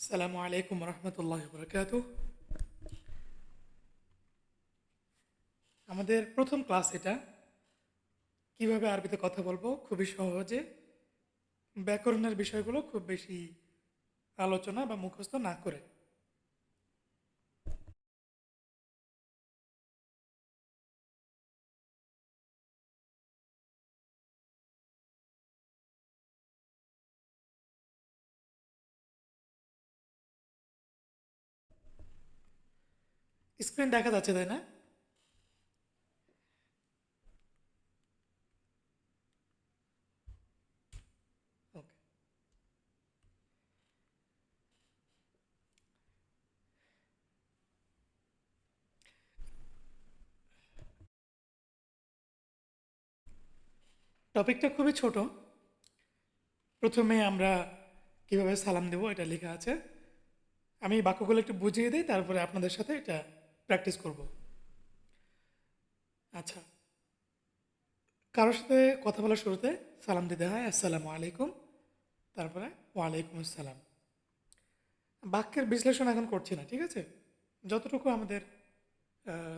আসসালামু ورحمة الله وبركاته. আমাদের প্রথম ক্লাস এটা। কীভাবে আরবিতে কথা বলব? খুবই সহজে। ব্যাকরণের বিষয়গুলো খুব বেশি আলোচনা বা মুখস্থ না করে। স্ক্রিন দেখা যাচ্ছে, তাই না? টপিকটা খুবই ছোট। প্রথমে আমরা কীভাবে সালাম দেব, এটা লেখা আছে। আমি বাক্যগুলো একটু বুঝিয়ে দিই, তারপরে আপনাদের সাথে এটা প্র্যাকটিস করব। আচ্ছা। কারোর সাথে কথা বলার শুরুতে সালাম দিতে হয়, আসসালামু আলাইকুম। তারপরে ওয়ালাইকুম আসসালাম। বাক্যের বিশ্লেষণ এখন করছি না, ঠিক আছে? যতটুকু আমাদের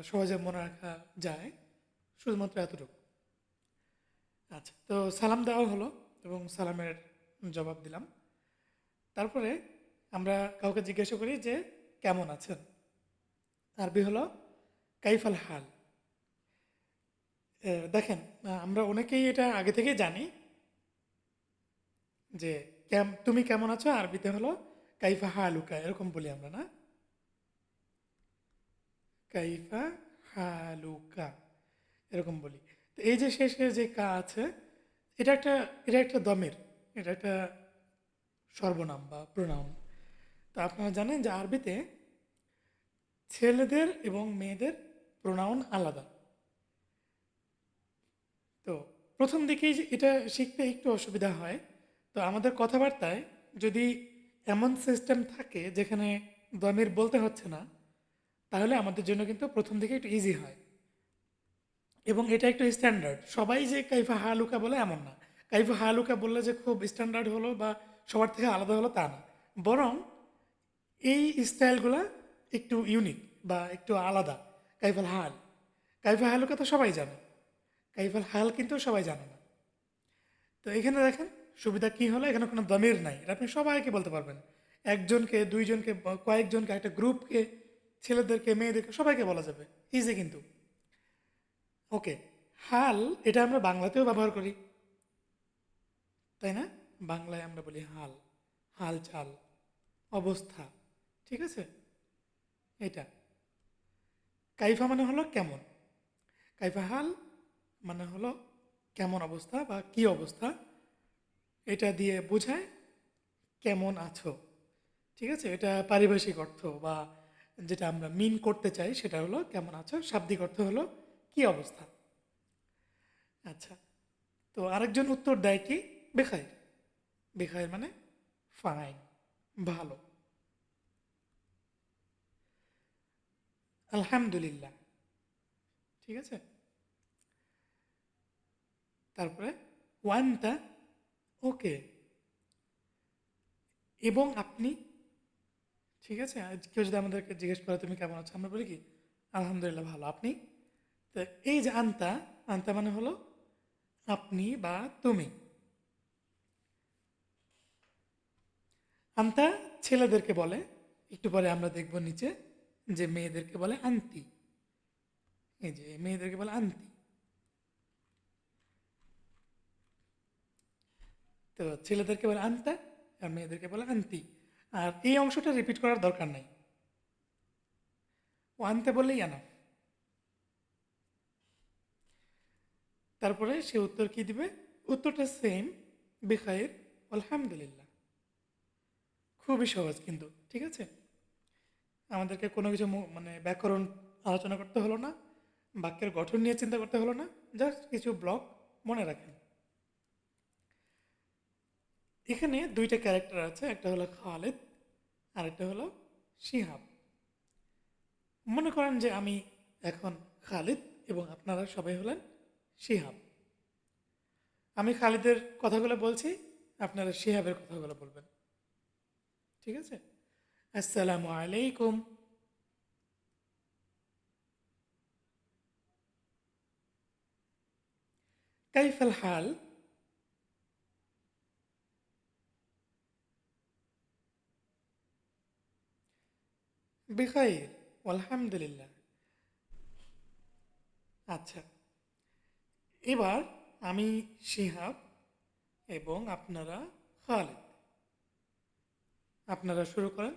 সহজে মনে রাখা যায়, শুধুমাত্র এতটুকু। আচ্ছা তো সালাম দেওয়া হলো এবং সালামের জবাব দিলাম। তারপরে আমরা কাউকে জিজ্ঞাসা করি যে, কেমন আছেন? আরবি হলো কাইফাল হাল। দেখেন আমরা অনেকেই এটা আগে থেকেই জানি যে কেম, তুমি কেমন আছো? আরবিতে হলো কাইফা হালুকা, এরকম বলি আমরা, না? কাইফা হালুকা, এরকম বলি। তো এই যে শেষে যে কা আছে, এটা একটা এটা একটা দমের, এটা একটা সর্বনাম বা প্রোনাউন। তো আপনারা জানেন যে আরবিতে ছেলেদের এবং মেয়েদের প্রোনাউন আলাদা। তো প্রথম দিকেই এটা শিখতে একটু অসুবিধা হয়। তো আমাদের কথাবার্তায় যদি এমন সিস্টেম থাকে যেখানে দমির বলতে হচ্ছে না, তাহলে আমাদের জন্য কিন্তু প্রথম দিকে একটু ইজি হয়। এবং এটা একটু স্ট্যান্ডার্ড সবাই যে কাইফা হালুকা বলে এমন না। কাইফা হালুকা বললে যে খুব স্ট্যান্ডার্ড হলো বা সবার থেকে আলাদা হলো তা না। বরং এই স্টাইলগুলো একটু ইউনিক বা একটু আলাদা। কাইফাল হাল। কাইফা হালুকা তো সবাই জানে। কাইফাল হাল কিন্তু সবাই জানে না। তো এখানে দেখেন, সুবিধা কি হলো? এখানে কোনো দমির নাই। আপনি সবাইকে বলতে পারবেন। একজনকে, দুইজনকে, কয়েকজনকে, একটা গ্রুপকে, ছেলেদেরকে, মেয়েদেরকে সবাইকে বলা যাবে। ইজি কিন্তু। ওকে হাল, এটা আমরা বাংলাতেও ব্যবহার করি। তাই না? বাংলায় আমরা বলি হাল। হাল চাল। অবস্থা। ঠিক আছে? এটা। কাইফা মানে হলো কেমন? কাইফা হাল মানে হলো কেমন অবস্থা বা কি অবস্থা? এটা দিয়ে বোঝায় কেমন আছো। ঠিক আছে? এটা পারিভাষিক অর্থ বা যেটা আমরা মিন করতে চাই সেটা হলো কেমন আছো। শাব্দিক অর্থ হলো কি অবস্থা? আচ্ছা তো আরেকজন উত্তর দেয় কি? বেখায় বেখায় মানে ফাইন ভালো। আলহামদুলিল্লাহ। ঠিক আছে? তারপরে ওয়ানটা ওকে। এবং আপনি, ঠিক আছে? কেউ যদি আমাদেরকে জিজ্ঞেস করে, তুমি কেমন আছো? আমরা বলি কি, আলহামদুলিল্লাহ ভালো। আপনি? তো এই যে আন্তা আন্তা মানে হলো আপনি বা তুমি। আন্তা ছেলেদেরকে বলে, একটু পরে আমরা দেখব নিচে। যে মেয়েদেরকে বলে আন্তি এই যে মেয়েদেরকে বলে আন্তি তো ছেলেদেরকে বলে আন্তা আর মেয়েদেরকে বলে আন্তি আর এই অংশটা রিপিট করার দরকার নাই। ও আনতে বললেই আনা। তারপরে সে উত্তর কি দিবে? উত্তরটা সেম বেখায়ের, আলহামদুলিল্লাহ। খুবই সহজ কিন্তু, ঠিক আছে? আমাদেরকে কোনো কিছু মানে ব্যাকরণ আলোচনা করতে হলো না, বাক্যের গঠন নিয়ে চিন্তা করতে হলো না, জাস্ট কিছু ব্লক মনে রাখেন। এখানে দুইটা ক্যারেক্টার আছে, একটা হলো খালেদ, আর একটা হলো শিহাব। মনে করেন যে আমি এখন খালিদ এবং আপনারা সবাই হলেন শিহাব। আমি খালিদের কথাগুলো বলছি, আপনারা শিহাবের কথাগুলো বলবেন। ঠিক আছে? আসসালামু আলাইকুম كيف الحال؟ بخير والحمد لله আচ্ছা এবার আমি শিহাব এবং আপনারা খালেদ আপনারা শুরু করেন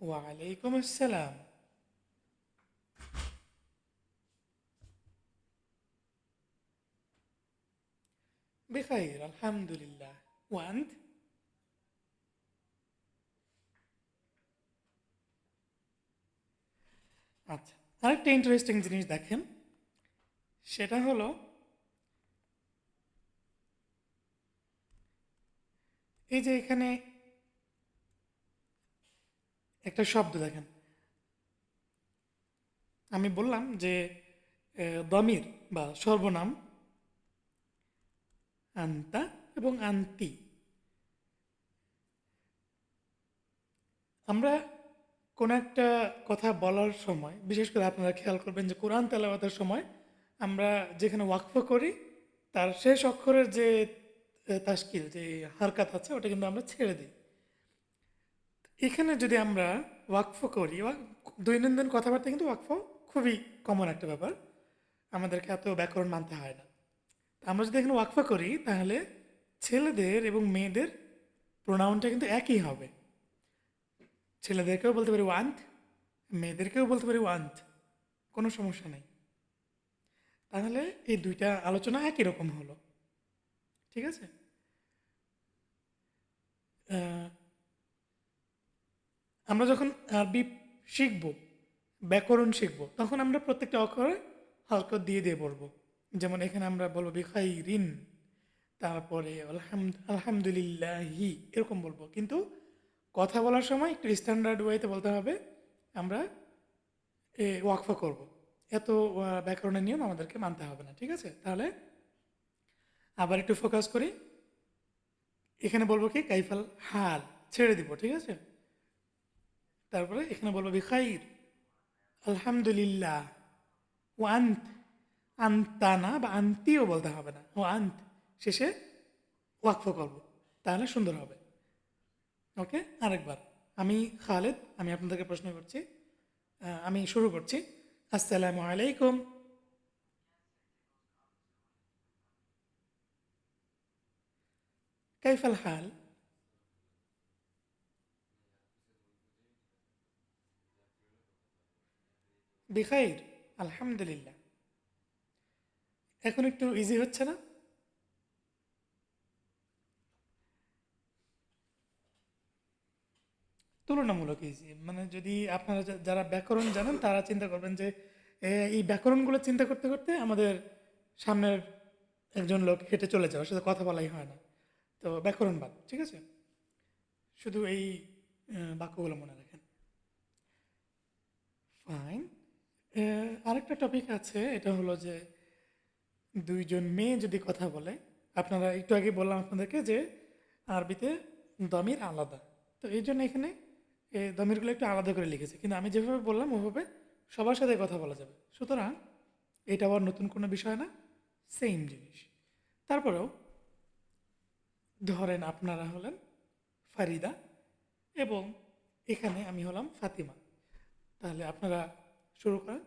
ওয়ালাইকুম আসসালাম بخير الحمد لله وأنت؟ আচ্ছা আরেকটা ইন্টারেস্টিং জিনিস দেখেন সেটা হলো এই যে এখানে একটা শব্দ দেখেন। আমি বললাম যে দমির বা সর্বনাম আন্তা এবং আন্তি। আমরা কোনো একটা কথা বলার সময় বিশেষ করে আপনারা খেয়াল করবেন যে কোরআন তেলাওয়াতের সময় আমরা যেখানে ওয়াকফ করি তার শেষ অক্ষরের যে আহ, তাশকিল যে হারকাত আছে ওটা কিন্তু আমরা ছেড়ে দিই। এখানে যদি আমরা ওয়াকফ করি দৈনন্দিন কথাবার্তা কিন্তু ওয়াকফ খুবই কমন একটা ব্যাপার। আমাদেরকে এত ব্যাকরণ মানতে হয় না। আমরা যদি এখানে ওয়াকফা করি, তাহলে ছেলেদের এবং মেয়েদের প্রোনাউনটা কিন্তু একই হবে। ছেলেদেরকেও বলতে পারি ওয়ান্থ মেয়েদেরকেও বলতে পারি ওয়ান্থ কোনো সমস্যা নেই। তাহলে এই দুইটা আলোচনা একই রকম হলো। ঠিক আছে? আমরা যখন আরবি শিখব, ব্যাকরণ শিখব, তখন আমরা প্রত্যেকটা অক্ষরে হালকা দিয়ে দিয়ে বলব যেমন এখানে আমরা বলব বিখাই রিন তারপরে আলহামদ, আলহামদুলিল্লাহি, এরকম বলব। কিন্তু কথা বলার সময় একটু স্ট্যান্ডার্ড ওয়েতে বলতে হবে, আমরা এ ওয়াকফা করব। এত ব্যাকরণের নিয়ম আমাদেরকে মানতে হবে না, ঠিক আছে? তাহলে আবার একটু ফোকাস করি। এখানে বলব কি, কাইফাল হাল, ছেড়ে দিব, ঠিক আছে? তারপরে এখানে বলব বিখাইর। আলহামদুলিল্লাহ। ও আন্ত আন্তা না বা আন্তিও বলতে হবে না। ও আন্ত। শেষে ওয়াকফ করব। তাহলে সুন্দর হবে। ওকে? আরেকবার। আমি খালেদ, আমি আপনাদেরকে প্রশ্ন করছি। আমি শুরু করছি। আসসালামু আলাইকুম। কাইফাল হাল? বিখাইর, আলহামদুলিল্লাহ। এখন একটু ইজি হচ্ছে না? তুলনামূলক ইজি মানে যদি আপনারা যারা ব্যাকরণ জানেন, তারা চিন্তা করবেন যে এই ব্যাকরণগুলো চিন্তা করতে করতে আমাদের সামনের একজন লোক হেঁটে চলে যাওয়ার সাথে কথা বলাই হয় না। তো ব্যাকরণ বাদ ঠিক আছে? শুধু এই বাক্যগুলো মনে রাখেন। ফাইন আরেকটা টপিক আছে, এটা হলো যে দুইজন মেয়ে যদি কথা বলে, আপনারা একটু আগে বললাম আপনাদেরকে যে আরবিতে দমির আলাদা। তো এই জন্য এখানে দমিরগুলো একটু আলাদা করে লিখেছে। কিন্তু আমি যেভাবে বললাম, ওভাবে সবার সাথে কথা বলা যাবে। সুতরাং এটা আবার নতুন কোনো বিষয় না সেম জিনিস। তারপরেও ধরেন আপনারা হলেন ফারিদা এবং এখানে আমি হলাম ফাতিমা। তাহলে আপনারা শুরু করেন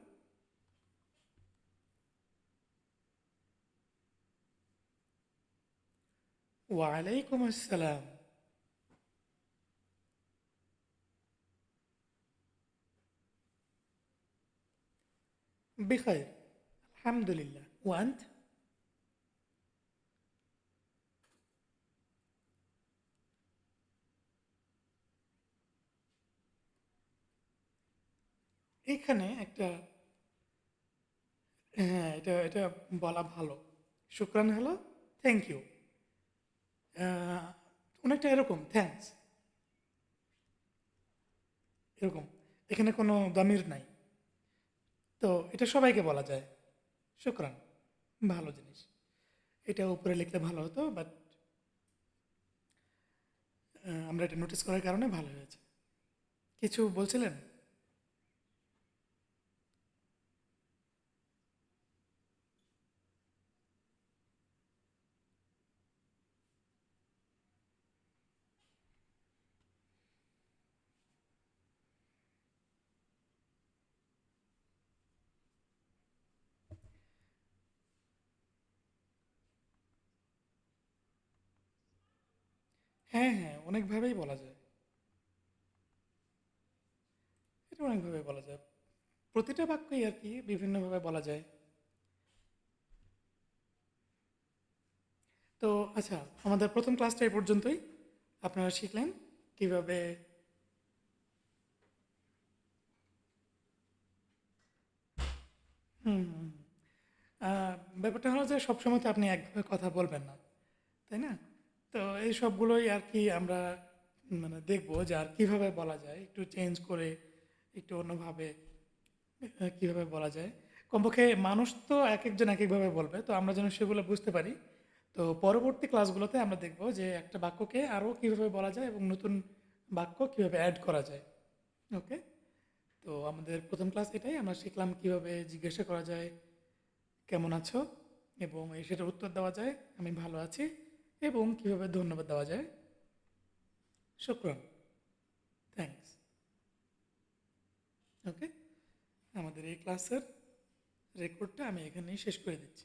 ওয়ালাইকুম আসসালাম بخير الحمد لله وأنت এখানে একটা হ্যাঁ এটা এটা বলা ভালো। শুক্রান হলো থ্যাংক ইউ অনেকটা এরকম থ্যাঙ্কস এরকম, এখানে কোনো দামির নাই। তো এটা সবাইকে বলা যায় শুক্রান ভালো জিনিস। এটা উপরে লিখলে ভালো হতো বাট আমরা এটা নোটিস করার কারণে ভালো হয়েছে। কিছু বলছিলেন? হ্যাঁ হ্যাঁ অনেকভাবেই বলা যায়। এটা অনেকভাবে বলা যায়। প্রতিটা বাক্যই আর কি বিভিন্নভাবে বলা যায়। তো আচ্ছা আমাদের প্রথম ক্লাসটা এই পর্যন্তই। আপনারা শিখলেন কীভাবে হুম। ব্যাপারটা হলো যে সবসময় তো আপনি একভাবে কথা বলবেন না, তাই না? তো এই সবগুলোই আর কি আমরা মানে দেখব যে আর কীভাবে বলা যায়, একটু চেঞ্জ করে, একটু অন্যভাবে কীভাবে বলা যায়। কমপক্ষে মানুষ তো এক একজন এক একভাবে বলবে, তো আমরা যেন সেগুলো বুঝতে পারি। তো পরবর্তী ক্লাসগুলোতে আমরা দেখব যে একটা বাক্যকে আরও কীভাবে বলা যায় এবং নতুন বাক্য কীভাবে অ্যাড করা যায়। ওকে তো আমাদের প্রথম ক্লাস এটাই, আমরা শিখলাম কীভাবে জিজ্ঞাসা করা যায়, কেমন আছো? এবং সেটার উত্তর দেওয়া যায়, আমি ভালো আছি। এবং কীভাবে ধন্যবাদ দেওয়া যায়? শুক্রন থ্যাংকস ওকে আমাদের এই ক্লাসের রেকর্ডটা আমি এখানেই শেষ করে দিচ্ছি।